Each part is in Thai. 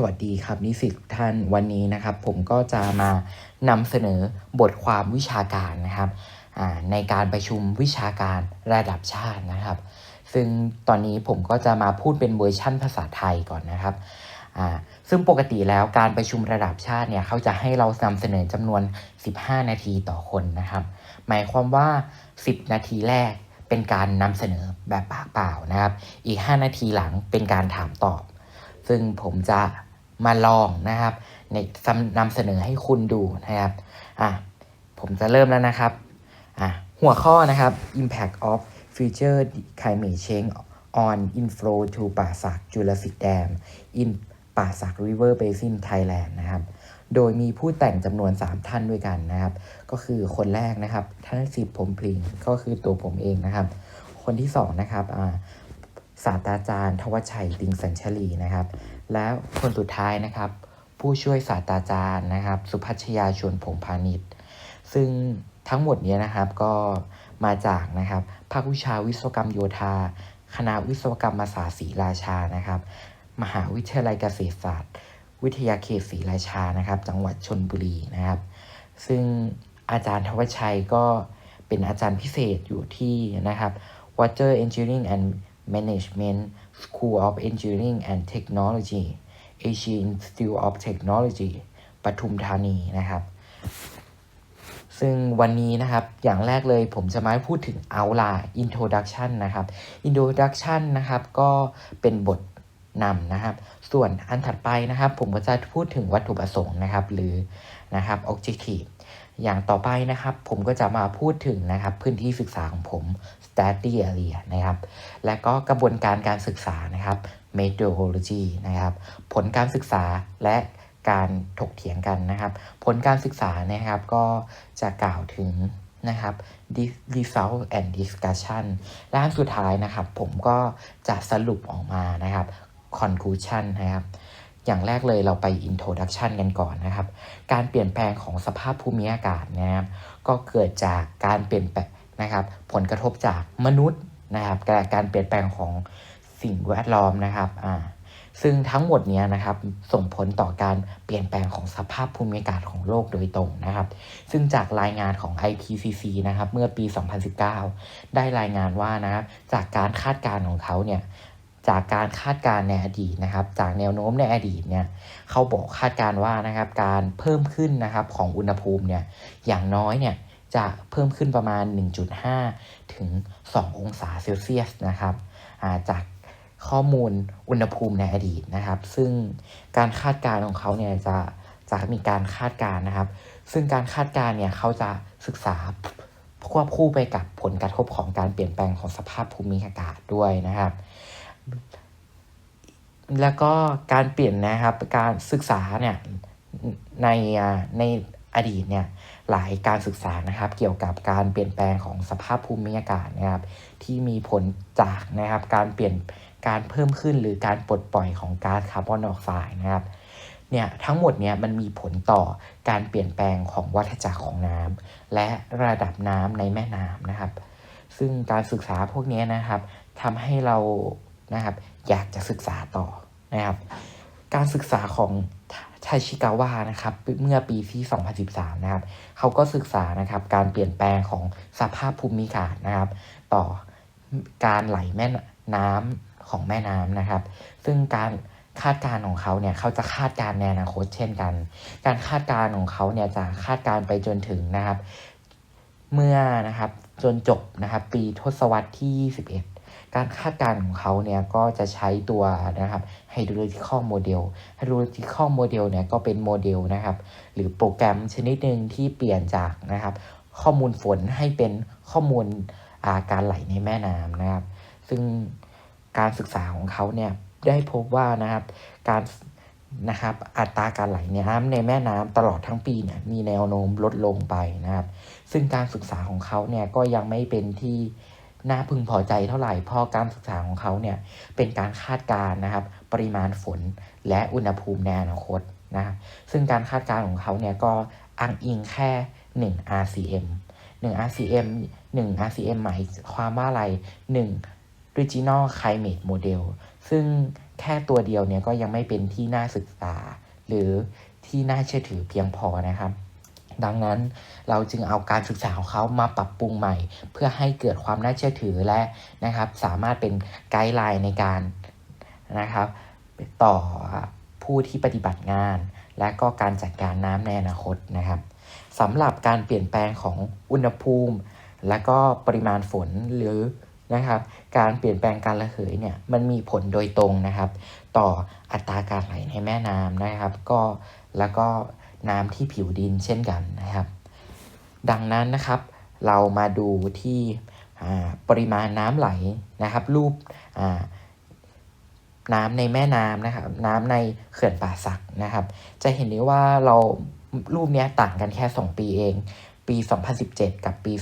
สวัสดีครับนิสิตทุกท่านวันนี้นะครับ ผมก็จะมานำเสนอบทความวิชาการนะครับในการประชุมวิชาการระดับชาตินะครับ ซึ่งตอนนี้ผมก็จะมาพูดเป็นเวอร์ชั่นภาษาไทยก่อนนะครับซึ่งปกติแล้วการประชุมระดับชาติเนี่ยเขาจะให้เรานำเสนอจำนวน 15 นาทีต่อคนนะครับ หมายความว่า 10 นาทีแรกเป็นการนำเสนอแบบปากเปล่านะครับ อีก 5 นาทีหลังเป็นการถามตอบ ซึ่งผมจะ มาลองนะครับ ในนำเสนอให้คุณดูนะครับอะผมจะเริ่มแล้วนะครับอะหัวข้อนะครับ impact of future climate change on inflow to ป่าสัก Jurassic Dam in ป่าสัก River Basin Thailand นะครับ โดยมีผู้แต่งจำนวน 3 ท่านด้วยกันนะครับ ก็คือคนแรกนะครับ ท่านสิบผมพลิงก็คือตัวผมเองนะครับ คนที่สองนะครับอ่าศาสตราจารย์ ทวชัยติงสัญชลีนะครับ แล้วคนสุดท้ายนะครับ ผู้ช่วยศาสตราจารย์นะครับ สุพัชยาชวนผงพาณิชย์ ซึ่งทั้งหมดเนี้นะครับก็มาจากนะครับภาควิชาวิศวกรรมโยธา คณะวิศวกรรมศาสตร์ศรีราชานะครับ มหาวิทยาลัยเกษตรศาสตร์ วิทยาเขตศรีราชานะครับ จังหวัดชนบุรีนะครับ ซึ่งอาจารย์ทวชัยก็เป็นอาจารย์พิเศษอยู่ที่นะครับ Water Engineering and Management School of Engineering and Technology Asia Institute of Technology ปทุมธานีนะครับ ซึ่งวันนี้นะครับอย่างแรกเลยผมจะมาพูดถึงเอาล่ะ introduction นะครับ introduction นะครับก็เป็นบทนำนะครับ ส่วนอันถัดไปนะครับ ผมก็จะพูดถึงวัตถุประสงค์นะครับ หรือนะครับ objective อย่างต่อไปนะครับ ผมก็จะมาพูดถึงนะครับ พื้นที่ศึกษาของผม study area นะครับ และก็กระบวนการการศึกษานะครับ methodology นะครับ ผลการศึกษาและการถกเถียงกันนะครับ ผลการศึกษานะครับก็จะกล่าวถึงนะครับ result and discussion และสุดท้ายนะครับ ผมก็จะสรุปออกมานะครับ conclusion นะครับอย่างแรกเลยเราไป introduction กันก่อนนะครับ การเปลี่ยนแปลงของสภาพภูมิอากาศนะครับ ก็เกิดจากการเปลี่ยนแปลง นะครับ ผลกระทบจากมนุษย์นะครับการเปลี่ยนแปลงของสิ่งแวดล้อมนะครับอ่าซึ่งทั้งหมดนี้นะครับส่งผลต่อการเปลี่ยนแปลงของสภาพภูมิอากาศของโลกโดยตรงนะครับ ซึ่งจากรายงานของ IPCC นะครับเมื่อปี 2019 ได้รายงานว่านะครับจากการคาดการณ์ของเขาเนี่ยจากการคาดการณ์ในอดีตนะครับ จากแนวโน้มในอดีตเนี่ยเขาบอกคาดการณ์ว่านะครับการเพิ่มขึ้นนะครับของอุณหภูมิเนี่ยอย่างน้อยเนี่ย จะเพิ่มขึ้นประมาณ 1.5 ถึง 2 องศาเซลเซียสนะครับจากข้อมูลอุณหภูมิในอดีตนะครับ ซึ่งการคาดการณ์ของเขาเนี่ยจะจะมีการคาดการณ์นะครับ ซึ่งการคาดการณ์เนี่ยเขาจะศึกษาควบคู่ไปกับผลกระทบของการเปลี่ยนแปลงของสภาพภูมิอากาศด้วยนะครับ แล้วก็การเปลี่ยนนะครับการศึกษาเนี่ยในในอดีตเนี่ย หลายการศึกษานะครับ เกี่ยวกับการเปลี่ยนแปลงของสภาพภูมิอากาศนะครับ ที่มีผลจากนะครับการเปลี่ยนการเพิ่มขึ้นหรือการปลดปล่อยของก๊าซคาร์บอนไดออกไซด์นะครับเนี่ยทั้งหมดเนี่ยมันมีผลต่อการเปลี่ยนแปลงของวัฏจักรของน้ำและระดับน้ำในแม่น้ำนะครับ ซึ่งการศึกษาพวกนี้นะครับทำให้เรานะครับอยากจะศึกษาต่อนะครับ การศึกษาของ ทาชิกาวะนะครับเมื่อปีที่ 2013 นะครับ เขาก็ศึกษานะครับการเปลี่ยนแปลงของสภาพภูมิอากาศนะครับ ต่อการไหลแม่น้ำของแม่น้ำนะครับ ซึ่งการคาดการณ์ของเขาเนี่ยเขาจะคาดการณ์ในอนาคตเช่นกัน การคาดการณ์ของเขาเนี่ยจะคาดการณ์ไปจนถึงนะครับ เมื่อนะครับจนจบนะครับ ปีทศวรรษที่ 21 การคาดการณ์ของเขาเนี่ยก็จะใช้ตัวนะครับ hydrological model hydrological model เนี่ยก็เป็นโมเดลนะครับ หรือโปรแกรมชนิดหนึ่งที่เปลี่ยนจากนะครับ ข้อมูลฝนให้เป็นข้อมูลาการไหลในแม่น้ำนะครับ ซึ่งการศึกษาของเขาเนี่ยได้พบว่านะครับการนะครับอัตราการไหลน้ำในแม่น้ำตลอดทั้งปีเนี่ยมีแนวโน้มลดลงไปนะครับ ซึ่งการศึกษาของเขาเนี่ยก็ยังไม่เป็นที่ น่าพึงพอใจเท่าไหร่เพราะการศึกษาของเขาเนี่ยเป็นการคาดการณ์นะครับ ปริมาณฝนและอุณหภูมิในอนาคตนะซึ่งการคาดการณ์ของเขาเนี่ยก็อ้างอิงแค่ 1 RCM 1 RCM 1 RCM หมายความว่าอะไร 1 Regional Climate Model ซึ่งแค่ตัวเดียวเนี่ยก็ยังไม่เป็นที่น่าศึกษา หรือที่น่าเชื่อถือเพียงพอนะครับ ดังนั้น เราจึงเอาการศึกษาของเขามาปรับปรุงใหม่ เพื่อให้เกิดความน่าเชื่อถือและนะครับ สามารถเป็นไกด์ไลน์ในการนะครับ ต่อผู้ที่ปฏิบัติงาน และก็การจัดการน้ำในอนาคตนะครับสำหรับการเปลี่ยนแปลงของอุณหภูมิ และก็ปริมาณฝนหรือนะครับการเปลี่ยนแปลงการระเหยเนี่ยมันมีผลโดยตรงนะครับ ต่ออัตราการไหลในแม่น้ำนะครับ ก็แล้วก็ น้ำที่ผิวดินเช่นกันนะครับ ดังนั้นนะครับเรามาดูที่ปริมาณน้ำไหลนะครับ รูปน้ำในแม่น้ำนะครับ น้ำในเขื่อนป่าสักนะครับ จะเห็นได้ว่าเรารูปนี้ต่างกันแค่ 2 ปีเอง ปี 2017 กับปี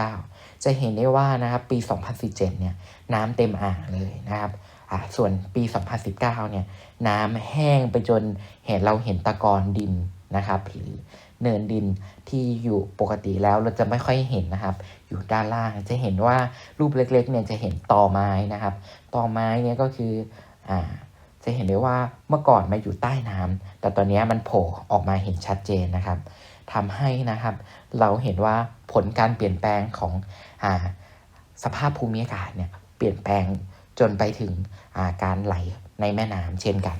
2019 จะเห็นได้ว่านะครับ ปี 2017 เนี่ยน้ำเต็มอ่างเลยนะครับอ่าส่วนปี 2019 เนี่ยน้ำแห้งไปจนเห็นเราเห็นตะกอนดิน นะครับหรือเนินดินที่อยู่ปกติแล้วเราจะไม่ค่อยเห็นนะครับ อยู่ด้านล่างจะเห็นว่ารูปเล็กๆเนี่ยจะเห็นตอไม้นะครับตอไม้เนี่ยก็คืออ่าจะเห็นได้ว่าเมื่อก่อนมาอยู่ใต้น้ำแต่ตอนนี้มันโผล่ออกมาเห็นชัดเจนนะครับทำให้นะครับ เราเห็นว่าผลการเปลี่ยนแปลงของอ่าสภาพภูมิอากาศเนี่ยเปลี่ยนแปลงจนไปถึงการไหลในแม่น้ำเช่นกัน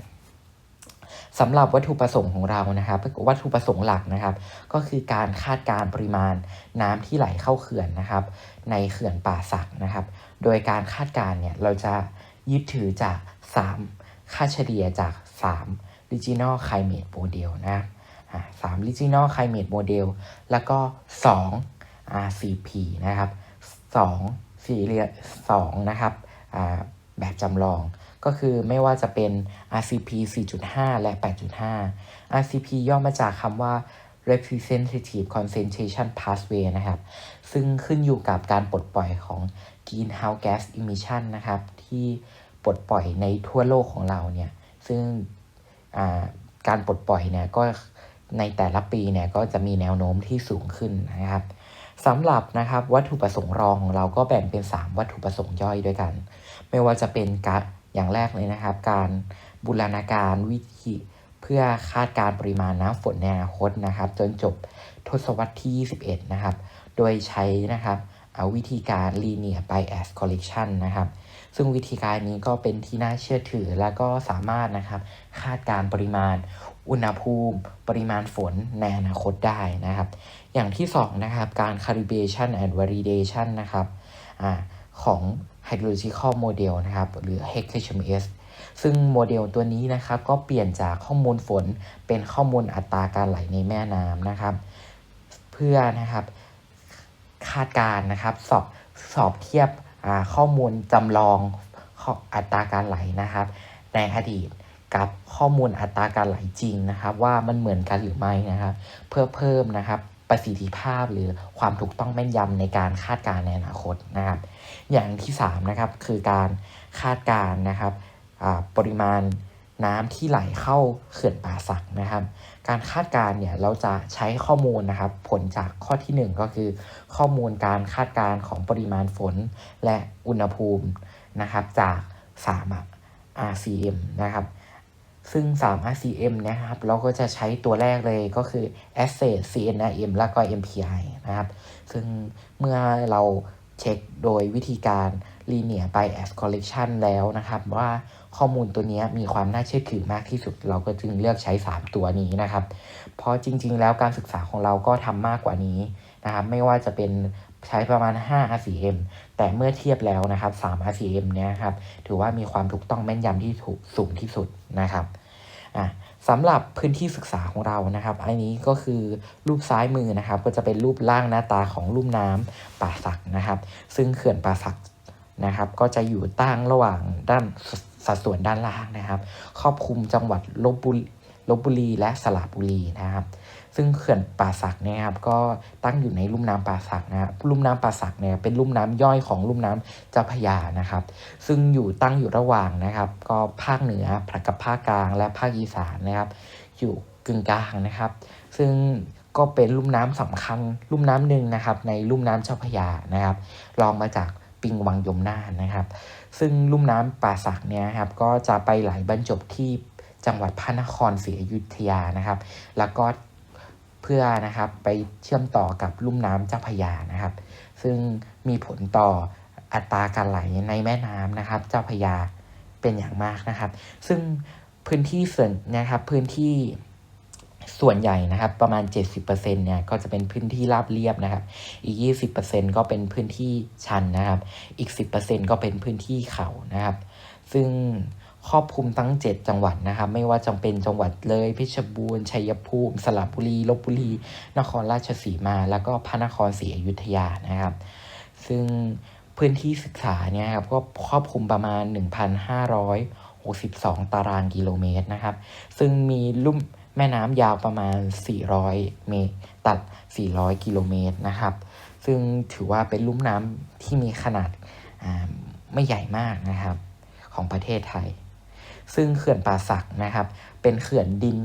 สำหรับวัตถุประสงค์ของเรานะครับ วัตถุประสงค์หลักนะครับ ก็คือการคาดการปริมาณน้ำที่ไหลเข้าเขื่อนนะครับ ในเขื่อนป่าสักนะครับ โดยการคาดการเนี่ยเราจะยึดถือจาก 3 ค่าเฉลี่ยจาก 3 regional climate model นะสาม regional climate model แล้วก็2 RCP นะครับ2สี่เรีย2นะครับแบบจำลอง ก็คือไม่ว่าจะเป็น RCP 4.5 และ 8.5 RCP ย่อมาจากคำว่า representative concentration pathway นะครับ ซึ่งขึ้นอยู่กับการปลดปล่อยของ greenhouse gas emission นะครับ ที่ปลดปล่อยในทั่วโลกของเราเนี่ย ซึ่งการปลดปล่อยเนี่ยก็ในแต่ละปีเนี่ยก็จะมีแนวโน้มที่สูงขึ้นนะครับสำหรับนะครับวัตถุประสงค์รองของเราก็แบ่งเป็น 3 วัตถุประสงค์ย่อยด้วยกัน ไม่ว่าจะเป็นการ อย่างแรกเลยนะครับ การบูรณาการวิธีเพื่อคาดการปริมาณน้ำฝนในอนาคตนะครับ จนจบทศวรรษที่ 21 นะครับ โดยใช้นะครับเอาวิธีการ linear bias correction นะครับ ซึ่งวิธีการนี้ก็เป็นที่น่าเชื่อถือและก็สามารถนะครับ คาดการปริมาณอุณหภูมิ ปริมาณฝนในอนาคตได้นะครับ อย่างที่2นะครับการ calibration and validation นะครับอของ hydrological model นะครับ หรือ HHMS ซึ่งโมเดลตัวนี้นะครับก็เปลี่ยนจากข้อมูลฝนเป็นข้อมูลอัตราการไหลในแม่น้ำนะครับ เพื่อนะครับคาดการนะครับสอบสอบเทียบข้อมูลจำลองอัตราการไหลนะครับ ในอดีตกับข้อมูลอัตราการไหลจริงนะครับ ว่ามันเหมือนกันหรือไม่นะครับ เพื่อเพิ่มนะครับ ประสิทธิภาพหรือความถูกต้องแม่นยำในการคาดการณ์ในอนาคตนะครับ อย่างที่3นะครับคือการคาดการณ์นะครับปริมาณน้ำที่ไหลเข้าเขื่อนป่าสักนะครับ การคาดการณ์เนี่ยเราจะใช้ข้อมูลนะครับ ผลจากข้อที่ 1 ก็คือ ข้อมูลการคาดการณ์ของปริมาณฝนและอุณหภูมินะครับจาก3 RCM นะครับ ซึ่ง 3 RCM นะครับ เราก็จะใช้ตัวแรกเลยก็คือ Asset CNRM แล้วก็ MPI นะครับ ซึ่งเมื่อเราเช็คโดยวิธีการ Linear Bias Correction แล้วนะครับ ว่าข้อมูลตัวนี้มีความน่าเชื่อถือมากที่สุด เราก็จึงเลือกใช้ 3 ตัวนี้นะครับ เพราะจริง ๆ แล้วการศึกษาของเราก็ทำมากกว่านี้นะครับ ไม่ว่าจะเป็น ใช้ประมาณ 5 RCM แต่เมื่อเทียบแล้วนะครับ 3 RCM เนี่ยครับถือว่ามีความถูกต้องแม่นยำที่ถูกสูงที่สุดนะครับอะสำหรับพื้นที่ศึกษาของเรานะครับ อันนี้ก็คือรูปซ้ายมือนะครับ ก็จะเป็นรูปร่างหน้าตาของลุ่มน้ำป่าสักนะครับ ซึ่งเขื่อนป่าสักนะครับ ก็จะอยู่ตั้งระหว่างด้านสัดส่วนด้านล่างนะครับ ครอบคลุมจังหวัดลบบุรี ลบบุรีและสระบุรีนะครับซึ่งเขื่อนป่าสักเนี่ยครับก็ตั้งอยู่ในลุ่มน้ำป่าสักนะครับลุ่มน้ำป่าสักเนี่ยเป็นลุ่มน้ำย่อยของลุ่มน้ำเจ้าพยานะครับ ซึ่งอยู่ตั้งอยู่ระหว่างนะครับ ก็ภาคเหนือกับภาคกลางและภาคอีสานนะครับ อยู่กึ่งกลางนะครับ ซึ่งก็เป็นลุ่มน้ำสำคัญ ลุ่มน้ำหนึ่งนะครับ ในลุ่มน้ำเจ้าพยานะครับรองมาจากปิงวังยมน่านนะครับ ซึ่งลุ่มน้ำป่าสักเนี่ยครับก็จะไปไหลบรรจบที่ จังหวัดพระนครศรีอยุธยานะครับ แล้วก็เพื่อนะครับไปเชื่อมต่อกับลุ่มน้ำเจ้าพยานะครับ ซึ่งมีผลต่ออัตราการไหลในแม่น้ำนะครับ เจ้าพยาเป็นอย่างมากนะครับ ซึ่งพื้นที่ส่วนนะครับพื้นที่ส่วนใหญ่นะครับ ประมาณ 70%เนี่ยก็จะเป็นพื้นที่ราบเรียบนะครับ อีก 20%ก็เป็นพื้นที่ชันนะครับ อีก 10%ก็เป็นพื้นที่เขานะครับ ซึ่ง ครอบคลุมทั้ง 7 จังหวัดนะครับ ไม่ว่าจะเป็นจังหวัดเลยเพชรบูรณ์ชัยภูมิ สระบุรีลบบุรี นครราชสีมา แล้วก็พระนครศรีอยุธยานะครับ ซึ่งพื้นที่ศึกษาเนี่ยครับก็ครอบคลุมประมาณ 1,562 ตารางกิโลเมตรนะครับ ซึ่งมีลุ่มแม่น้ำยาวประมาณ 400 เมตร ตัด 400 กิโลเมตรนะครับ ซึ่งถือว่าเป็นลุ่มน้ำที่มีขนาดไม่ใหญ่มากนะครับ ของประเทศไทย ซึ่งเขื่อนป่าสักนะครับ เป็นเขื่อนดิน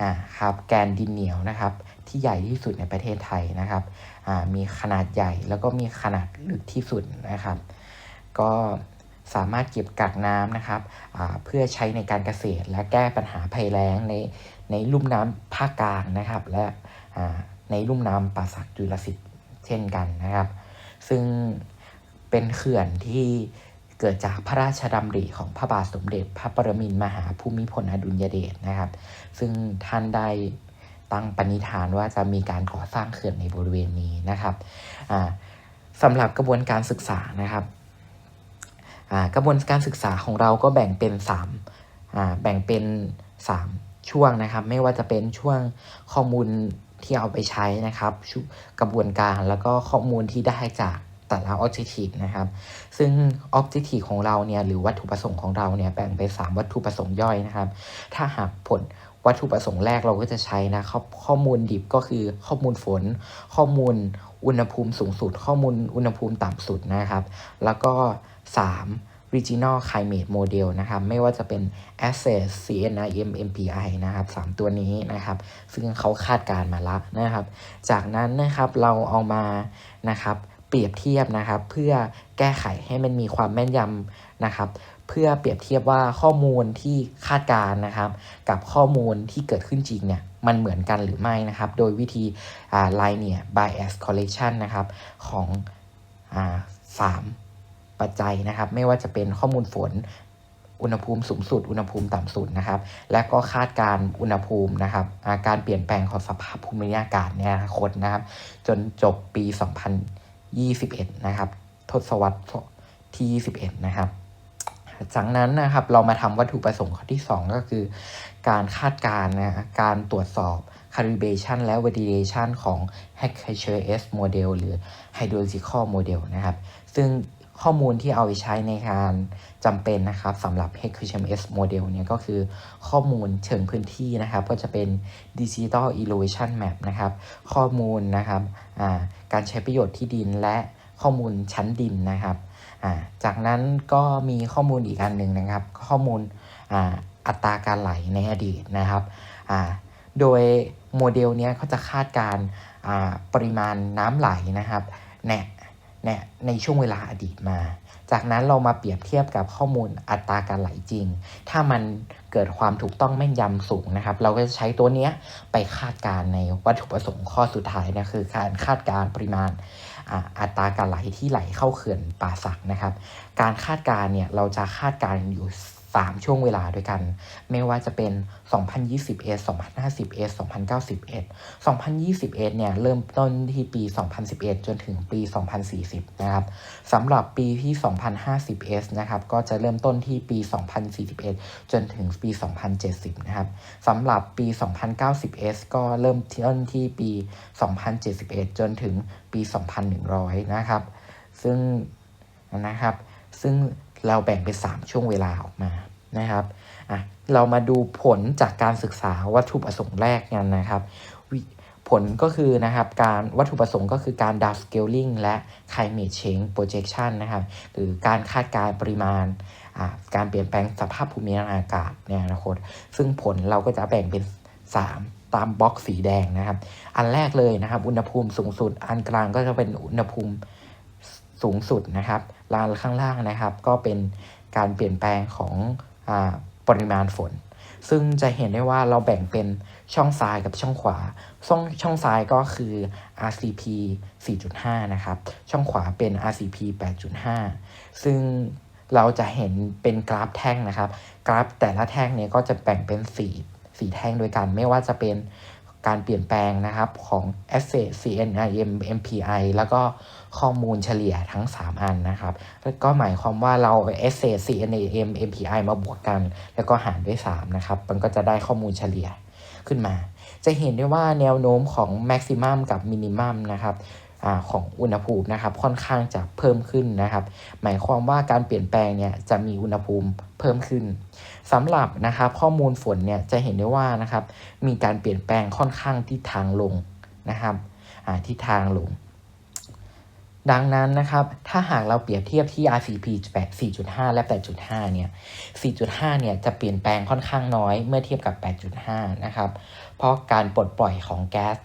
อ่าครับแกนดินเหนียวนะครับ ที่ใหญ่ที่สุดในประเทศไทยนะครับอ่ามีขนาดใหญ่แล้วก็มีขนาดลึกที่สุดนะครับ ก็สามารถเก็บกักน้ำนะครับเพื่อใช้ในการเกษตรและแก้ปัญหาภัยแล้งในในลุ่มน้ำภาคกลางนะครับ และในลุ่มน้ำป่าสักจุลสิทธิ์เช่นกันนะครับ ซึ่งเป็นเขื่อนที่ เกิดจากพระราชดำริของพระบาทสมเด็จ พระปรมินทรมหาภูมิพลอดุลยเดชนะครับ ซึ่งท่านได้ตั้งปณิธานว่าจะมีการก่อสร้างเขื่อนในบริเวณนี้นะครับสำหรับกระบวนการศึกษานะครับกระบวนการศึกษาของเราก็แบ่งเป็น3แบ่งเป็น 3 ช่วงนะครับ ไม่ว่าจะเป็นช่วงข้อมูลที่เอาไปใช้นะครับ กระบวนการแล้วก็ข้อมูลที่ได้จาก แต่ละ objective นะครับ ซึ่ง objective ของเราเนี่ยหรือวัตถุประสงค์ของเราเนี่ยแบ่งเป็น3วัตถุประสงค์ย่อยนะครับ ถ้าหากผลวัตถุประสงค์แรกเราก็จะใช้นะครับข้อมูลดิบก็คือข้อมูลฝน ข้อมูลอุณหภูมิสูงสุด ข้อมูลอุณหภูมิต่ำสุดนะครับ แล้วก็ 3 regional climate model นะครับ ไม่ว่าจะเป็น access CNIM MPI นะครับ 3 ตัวนี้นะครับ ซึ่งเขาคาดการมาแล้วนะครับ จากนั้นนะครับเราเอามานะครับ เปรียบเทียบนะครับ เพื่อแก้ไขให้มันมีความแม่นยำนะครับ เพื่อเปรียบเทียบว่าข้อมูลที่คาดการนะครับ กับข้อมูลที่เกิดขึ้นจริงเนี่ยมันเหมือนกันหรือไม่นะครับ โดยวิธี linear bias correlation นะครับของสามปัจจัยนะครับ ไม่ว่าจะเป็นข้อมูลฝนอุณหภูมิสูงสุด อุณหภูมิต่ำสุดนะครับ และก็คาดการอุณหภูมินะครับการเปลี่ยนแปลงของสภาพภูมิอากาศในอนาคตนะครับ จนจบปี 2000 21 นะครับ ทศวรรษที่ 21 นะครับ จากนั้นนะครับเรามาทำวัตถุประสงค์ข้อที่ 2 ก็คือ การคาดการณ์นะการตรวจสอบ calibration และ validation ของ HHS model หรือ hydrological model นะครับ ซึ่งข้อมูลที่เอาไปใช้ในการจำเป็นนะครับสำหรับ HHMS model เนี่ยก็คือข้อมูลเชิงพื้นที่นะครับ ก็จะเป็น Digital Elevation Map นะครับ ข้อมูลนะครับ การใช้ประโยชน์ที่ดินและข้อมูลชั้นดินนะครับ จากนั้นก็มีข้อมูลอีกอันหนึ่งนะครับ ข้อมูลอัตราการไหลในอดีตนะครับ โดยโมเดลนี้เขาจะคาดการปริมาณน้ำไหลนะครับในในในช่วงเวลาอดีตมา จากนั้นเรามาเปรียบเทียบกับข้อมูลอัตราการไหลจริง ถ้ามันเกิดความถูกต้องแม่นยำสูงนะครับ เราก็จะใช้ตัวนี้ไปคาดการในวัตถุประสงค์ข้อสุดท้ายนะคือการคาดการปริมาณอัตราการไหลที่ไหลเข้าเขื่อนป่าสักนะครับ การคาดการเนี่ยเราจะคาดการอยู่ 3 ช่วงเวลาด้วยกัน ไม่ว่าจะเป็น 2021 2051 2091 2021 เนี่ยเริ่มต้นที่ปี 2011 จนถึงปี 2040 นะครับสำหรับปีที่ 2050s นะครับก็จะเริ่มต้นที่ปี 2041 จนถึงปี 2070 นะครับสำหรับปี 2090s ก็เริ่มต้นที่ปี 2071 จนถึงปี 2100 นะครับ ซึ่งนะครับซึ่ง เราแบ่งเป็น 3 ช่วงเวลาออกมานะครับอะเรามาดูผลจากการศึกษาวัตถุประสงค์แรกกันนะครับผลก็คือนะครับการวัตถุประสงค์ก็คือการ down scaling และ climate change projection นะครับหรือการคาดการปริมาณการเปลี่ยนแปลงสภาพภูมิอากาศในอนาคตซึ่งผลเราก็จะแบ่งเป็น 3 ตามบล็อกสีแดงนะครับ อันแรกเลยนะครับ อุณหภูมิสูงสุด อันกลางก็จะเป็นอุณหภูมิสูงสุดนะครับ ลานข้างล่างนะครับ ก็เป็นการเปลี่ยนแปลงของอปริมาณฝน ซึ่งจะเห็นได้ว่าเราแบ่งเป็นช่องซ้ายกับช่องขวา ช่องช่องซ้ายก็คือ RCP 4.5 นะครับ ช่องขวาเป็น RCP 8.5 ซึ่งเราจะเห็นเป็นกราฟแท่งนะครับ กราฟแต่ละแท่งเนี่ยก็จะแบ่งเป็น 4 4 แท่งด้วยกัน ไม่ว่าจะเป็น การเปลี่ยนแปลงนะครับของ Asset CNIM MPI แล้วก็ข้อมูลเฉลี่ยทั้ง 3 อันนะครับ ก็หมายความว่าเรา Asset CNIM MPI มาบวกกัน แล้วก็หารด้วย 3 นะครับ มันก็จะได้ข้อมูลเฉลี่ยขึ้นมา จะเห็นได้ว่าแนวโน้มของ Maximum กับ Minimum นะครับ อของอุณหภูมินะครับ ค่อนข้างจะเพิ่มขึ้นนะครับ หมายความว่าการเปลี่ยนแปลงเนี่ยจะมีอุณหภูมิเพิ่มขึ้นสำหรับนะครับข้อมูลฝนเนี่ยจะเห็นได้ว่านะครับ มีการเปลี่ยนแปลงค่อนข้างทิศทางลงนะครับทิศทางลง ดังนั้นนะครับ ถ้าหากเราเปรียบเทียบที่ RCP 4.5 และ 8.5 เนี่ย 4.5 เนี่ยจะเปลี่ยนแปลงค่อนข้างน้อยเมื่อเทียบกับ 8.5 นะครับ เพราะการปลดปล่อยของแก๊ส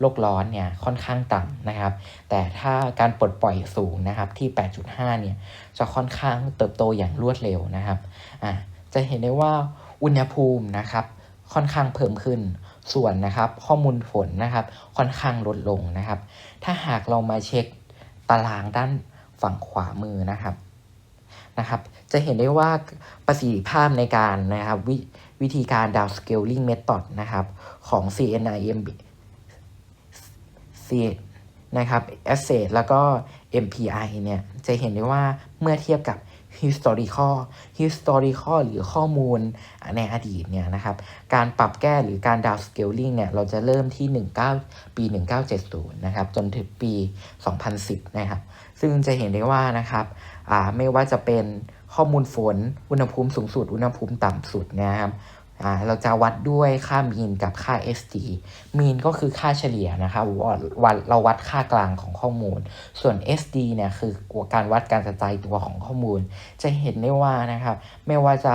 โลกร้อนเนี่ยค่อนข้างต่ำนะครับ แต่ถ้าการปลดปล่อยสูงนะครับที่ 8.5 เนี่ยจะค่อนข้างเติบโตอย่างรวดเร็วนะครับอ่าจะเห็นได้ว่าอุณหภูมินะครับค่อนข้างเพิ่มขึ้นส่วนนะครับข้อมูลฝนนะครับค่อนข้างลดลงนะครับ ถ้าหากเรามาเช็คตารางด้านฝั่งขวามือนะครับนะครับ จะเห็นได้ว่าประสิทธิภาพในการนะครับววิธีการ down scaling method นะครับของ CNIM ซี นะครับ Asset แล้วก็ MPI เนี่ยจะเห็นได้ว่าเมื่อเทียบกับ historical historical หรือข้อมูลในอดีตเนี่ยนะครับ การปรับแก้หรือการ down scaling เนี่ย เราจะเริ่มที่ 19 ปี 1970 นะครับ จนถึงปี 2010 นะครับ ซึ่งจะเห็นได้ว่านะครับ ไม่ว่าจะเป็นข้อมูลฝน อุณหภูมิสูงสุด อุณหภูมิต่ำสุดนะครับ เราจะวัดด้วยค่ามีนกับค่า ST มีนก็คือค่าเฉลี่ยนะครับวัดเราวัดค่ากลางของข้อมูล ส่วน SD เนี่ยคือการวัดการกระจายตัวของข้อมูล จะเห็นได้ว่านะครับไม่ว่าจะ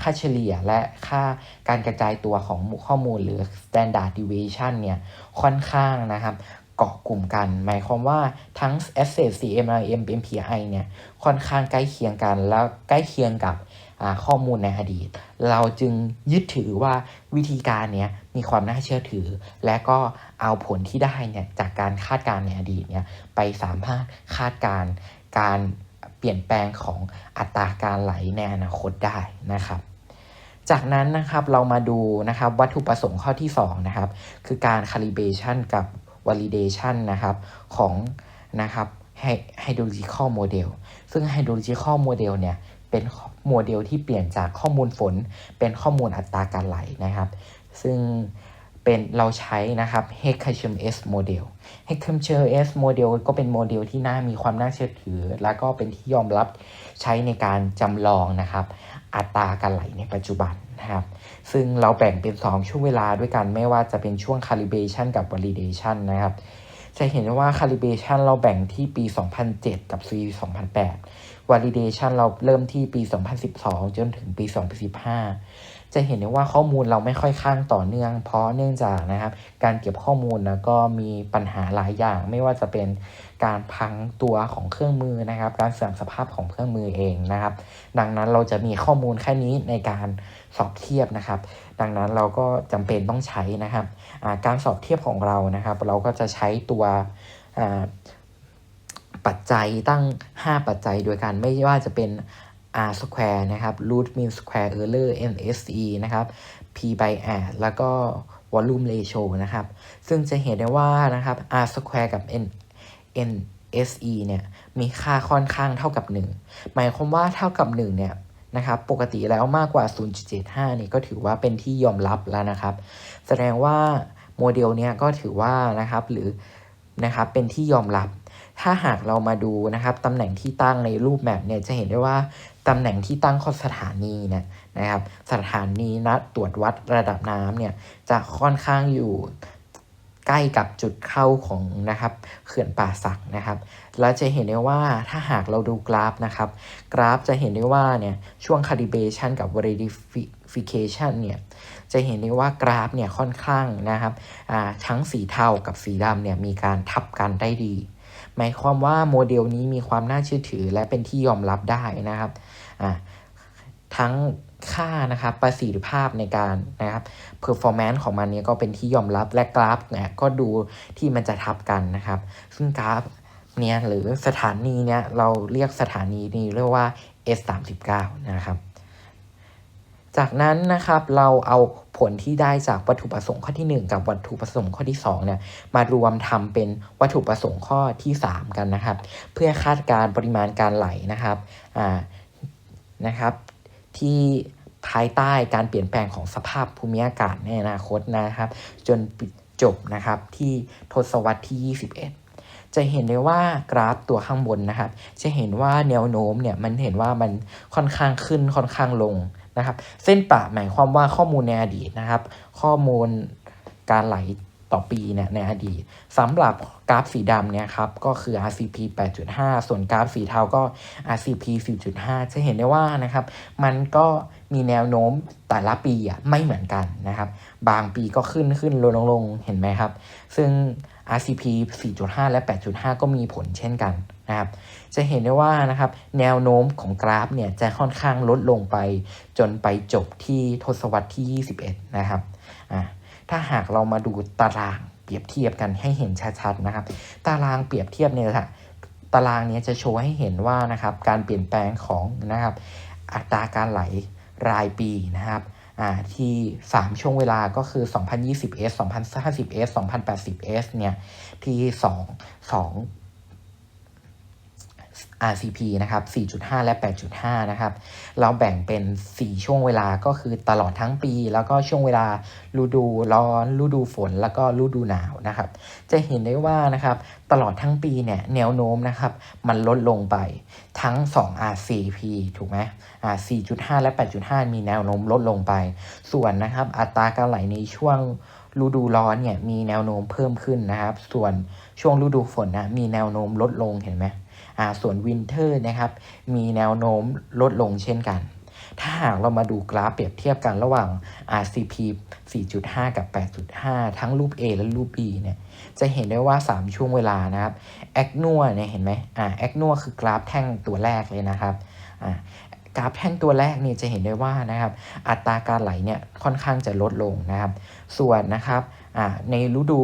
ค่าเฉลี่ยและค่าการกระจายตัวของข้อมูลหรือ standard deviation เนี่ยค่อนข้างนะครับ เกาะกลุ่มกัน หมายความว่าทั้ง Asset CMRM MPI เนี่ยค่อนข้างใกล้เคียงกันแล้วใกล้เคียงกับข้อมูลในอดีต เราจึงยึดถือว่าวิธีการนี้มีความน่าเชื่อถือ และก็เอาผลที่ได้เนี่ยจากการคาดการณ์ในอดีตเนี่ยไปสามารถคาดการณ์การเปลี่ยนแปลงของอัตราการไหลในอนาคตได้นะครับ จากนั้นนะครับเรามาดูนะครับวัตถุประสงค์ข้อที่2นะครับคือการ calibration กับ validation นะครับของนะครับ hydrological model ซึ่ง hydrological model เนี่ยเป็นโมเดลที่เปลี่ยนจากข้อมูลฝน เป็นข้อมูลอัตราการไหลนะครับ ซึ่งเป็นเราใช้นะครับ h e c h m S model h e c h m S model ก็เป็นโมเดลที่น่ามีความน่าเชื่อถือ และก็เป็นที่ยอมรับใช้ในการจำลองนะครับ อัตราการไหลในปัจจุบัน นะครับ ซึ่งเราแบ่งเป็น 2 ช่วงเวลาด้วยกันไม่ว่าจะเป็นช่วง calibration กับ validation นะครับ จะเห็นว่า calibration เราแบ่งที่ปี 2007 กับปี2008 validation เราเริ่มที่ปี 2012 จนถึงปี 2015 จะเห็นได้ว่าข้อมูลเราไม่ค่อยข้างต่อเนื่อง เพราะเนื่องจากนะครับ การเก็บข้อมูลนะก็มีปัญหาหลายอย่าง ไม่ว่าจะเป็นการพังตัวของเครื่องมือนะครับ การเสื่อมสภาพของเครื่องมือเองนะครับ ดังนั้นเราจะมีข้อมูลแค่นี้ในการ สอบเทียบนะครับ ดังนั้นเราก็จำเป็นต้องใช้นะครับการสอบเทียบของเรานะครับ เราก็จะใช้ตัวปัจจัยตั้ง 5 ปัจจัยโดยการไม่ว่าจะเป็น r square นะครับ root mean square error NSE นะครับ p by r แล้วก็ volume ratio นะครับ ซึ่งจะเห็นได้ว่านะครับ r square กับ n NSE เนี่ยมีค่าค่อนข้างเท่ากับ 1 หมายความว่าเท่ากับ 1 เนี่ย นะครับปกติแล้วมากกว่า 0.75นี่ก็ถือว่าเป็นที่ยอมรับแล้วนะครับ แสดงว่าโมเดลเนี้ยก็ถือว่านะครับหรือนะครับเป็นที่ยอมรับ ถ้าหากเรามาดูนะครับตำแหน่งที่ตั้งในรูปแมปเนี่ยจะเห็นได้ว่าตำแหน่งที่ตั้งของสถานีเนี่ยนะครับ สถานีนัดตรวจวัดระดับน้ำเนี่ยจะค่อนข้างอยู่ ใกล้กับจุดเข้าของนะครับเขื่อนป่าสักนะครับแล้วจะเห็นได้ว่าถ้าหากเราดูกราฟนะครับ กราฟจะเห็นได้ว่าเนี่ยช่วง calibration กับ verification เนี่ยจะเห็นได้ว่ากราฟเนี่ยค่อนข้างนะครับทั้งสีเทากับสีดำเนี่ยมีการทับกันได้ดี หมายความว่าโมเดลนี้มีความน่าเชื่อถือและเป็นที่ยอมรับได้นะครับทั้ง ค่านะครับประสิทธิภาพในการนะครับ performance ของมันเนี่ยก็เป็นที่ยอมรับและกราฟเนี่ยก็ดูที่มันจะทับกันนะครับ ซึ่งกราฟเนี่ยหรือสถานีเนี่ยเราเรียกสถานีนี้เรียกว่า S39 นะครับ จากนั้นนะครับเราเอาผลที่ได้จากวัตถุประสงค์ข้อที่ 1 กับวัตถุประสงค์ข้อที่2เนี่ยมารวมทำเป็นวัตถุประสงค์ข้อที่ 3 กันนะครับ เพื่อคาดการณ์ปริมาณการไหลนะครับอ่านะครับที่ ภายใต้การเปลี่ยนแปลงของสภาพภูมิอากาศในอนาคตนะครับ จนจบนะครับที่ทศวรรษที่ 21 จะเห็นได้ว่ากราฟตัวข้างบนนะครับ จะเห็นว่าแนวโน้มเนี่ยมันเห็นว่ามันค่อนข้างขึ้นค่อนข้างลงนะครับ เส้นประหมายความว่าข้อมูลในอดีตนะครับ ข้อมูลการไหล ต่อปีเนี่ยในอดีตสำหรับกราฟสีดำเนี่ยครับก็คือ RCP 8.5 ส่วนกราฟสีเทาก็ RCP 4.5จะเห็นได้ว่านะครับมันก็มีแนวโน้มแต่ละปีอะไม่เหมือนกันนะครับ บางปีก็ขึ้นขึ้นลงลงลงเห็นไหมครับ ซึ่ง RCP 4.5 และ 8.5 ก็มีผลเช่นกันนะครับ จะเห็นได้ว่านะครับแนวโน้มของกราฟเนี่ยจะค่อนข้างลดลงไป จนไปจบที่ทศวรรษที่ 21 นะครับ อ่า ถ้าหากเรามาดูตารางเปรียบเทียบกันให้เห็นชัดๆนะครับ ตารางเปรียบเทียบเนี่ยค่ะตารางนี้จะโชว์ให้เห็นว่านะครับการเปลี่ยนแปลงของนะครับอัตราการไหลรายปีนะครับอ่าที่ 3 ช่วงเวลาก็คือ 2020s 2050s 2080s เนี่ยที่ 2 2 RCP นะครับ 4.5 และ 8.5 นะครับ เราแบ่งเป็น 4 ช่วงเวลาก็คือตลอดทั้งปี แล้วก็ช่วงเวลาฤดูร้อนฤดูฝน แล้วก็ฤดูหนาวนะครับ จะเห็นได้ว่านะครับตลอดทั้งปีเนี่ยแนวโน้มนะครับ มันลดลงไปทั้ง 2 RCP ถูกไหมอ่า4.5 และ 8.5 มีแนวโน้มลดลงไป ส่วนนะครับอัตราการไหลในช่วงฤดูร้อนเนี่ยมีแนวโน้มเพิ่มขึ้นนะครับ ส่วนช่วงฤดูฝนนะมีแนวโน้มลดลงเห็นไหม ส่วนวินเทอร์นะครับมีแนวโน้มลดลงเช่นกัน ถ้าหากเรามาดูกราฟเปรียบเทียบกันระหว่าง RCP 4.5 กับ 8.5 ทั้งรูป A และรูป B เนี่ยจะเห็นได้ว่า 3 ช่วงเวลานะครับแอคนัวเนี่ยเห็นไหมอ่าแอคนัวคือกราฟแท่งตัวแรกเลยนะครับอ่ากราฟแท่งตัวแรกนี่จะเห็นได้ว่านะครับ อัตราการไหลเนี่ยค่อนข้างจะลดลงนะครับ ส่วนนะครับอ่าในฤดู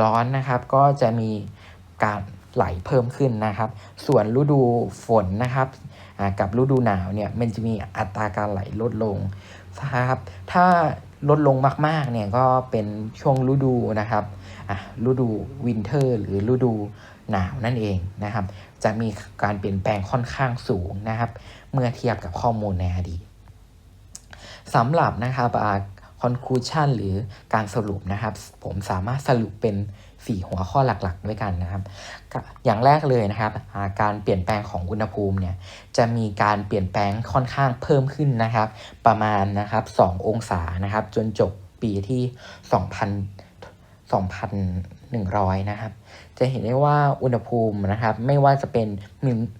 ร้อนนะครับ ก็จะมีการ ไหลเพิ่มขึ้นนะครับ ส่วนฤดูฝนนะครับกับฤดูหนาวเนี่ยมันจะมีอัตราการไหลลดลงนะครับ ถ้าลดลงมากๆเนี่ยก็เป็นช่วงฤดูนะครับฤดูวินเทอร์หรือฤดูหนาวนั่นเองนะครับ จะมีการเปลี่ยนแปลงค่อนข้างสูงนะครับ เมื่อเทียบกับข้อมูลในอดีตสำหรับนะครับอ่า conclusion หรือการสรุปนะครับ ผมสามารถสรุปเป็น 4 หัวข้อหลักๆ ด้วยกันนะครับ อย่างแรกเลยนะครับ การเปลี่ยนแปลงของอุณหภูมิเนี่ยจะมีการเปลี่ยนแปลงค่อนข้างเพิ่มขึ้นนะครับ ประมาณนะครับ2องศานะครับ จนจบปีที่ 2,000 2,100 นะครับ จะเห็นได้ว่าอุณหภูมินะครับไม่ว่าจะเป็น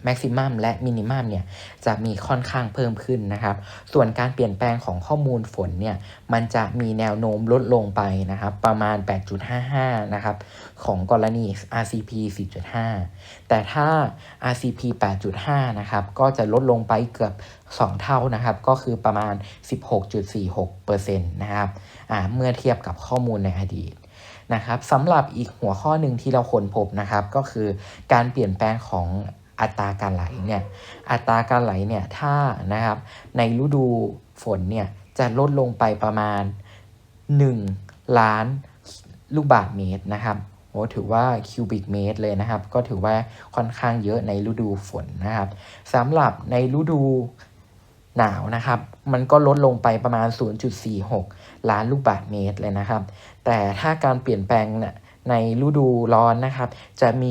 แม็กซิมัมและมินิมัมเนี่ยจะมีค่อนข้างเพิ่มขึ้นนะครับ ส่วนการเปลี่ยนแปลงของข้อมูลฝนเนี่ยมันจะมีแนวโน้มลดลงไปนะครับประมาณ 8.55 นะครับของกรณี RCP 4.5 แต่ถ้า RCP 8.5 นะครับก็จะลดลงไปเกือบ 2 เท่านะครับก็คือประมาณ 16.46%นะครับเมื่อเทียบกับข้อมูลในอดีต นะครับสำหรับอีกหัวข้อหนึ่งที่เราค้นพบนะครับก็คือการเปลี่ยนแปลงของอัตราการไหลเนี่ยอัตราการไหลเนี่ยถ้านะครับในฤดูฝนเนี่ยจะลดลงไปประมาณ 1 ล้านลูกบาศก์เมตรนะครับโอ้ถือว่าคิวบิกเมตรเลยนะครับ ก็ถือว่าค่อนข้างเยอะในฤดูฝนนะครับสำหรับในฤดูหนาวนะครับ มันก็ลดลงไปประมาณ 0.46 ล้านลูกบาศก์เมตรเลยนะครับ แต่ถ้าการเปลี่ยนแปลงในฤดูร้อนนะครับ จะมี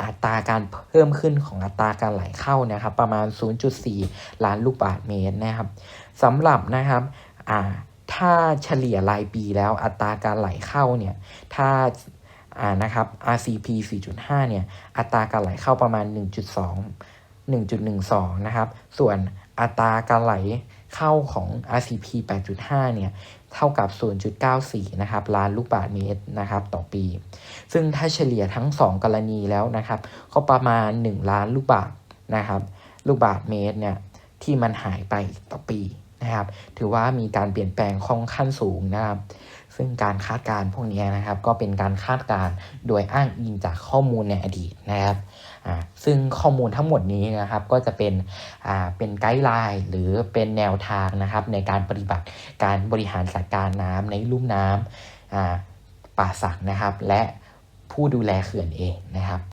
อัตราการเพิ่มขึ้นของอัตราการไหลเข้านะครับ ประมาณ 0.4 ล้านลูกบาศก์เมตรนะครับสำหรับนะครับถ้าเฉลี่ยรายปีแล้วอัตราการไหลเข้าเนี่ยถ้าอ่านะครับ RCP 4.5 เนี่ย อัตราการไหลเข้าประมาณ 1.2 1.12 นะครับ ส่วนอัตราการไหลเข้าของ RCP 8.5 เนี่ย เท่ากับ 0.94 นะครับล้านลูกบาศก์เมตรนะครับต่อปี ซึ่งถ้าเฉลี่ยทั้ง 2 กรณีแล้วนะครับ ก็ประมาณ 1 ล้านลูกบาศก์นะครับ ลูกบาศก์เมตรเนี่ยที่มันหายไปต่อปีนะครับ ถือว่ามีการเปลี่ยนแปลงค่อนข้างสูงนะครับ ซึ่งการคาดการณ์พวกนี้นะครับ ก็เป็นการคาดการณ์โดยอ้างอิงจากข้อมูลในอดีตนะครับ ซึ่งข้อมูลทั้งหมดนี้นะครับก็จะเป็นเป็นไกด์ไลน์หรือเป็นแนวทางนะครับในการปฏิบัติการบริหารจัดการน้ำในลุ่มน้ำอ่าป่าสักนะครับ และผู้ดูแลเขื่อนเองนะครับ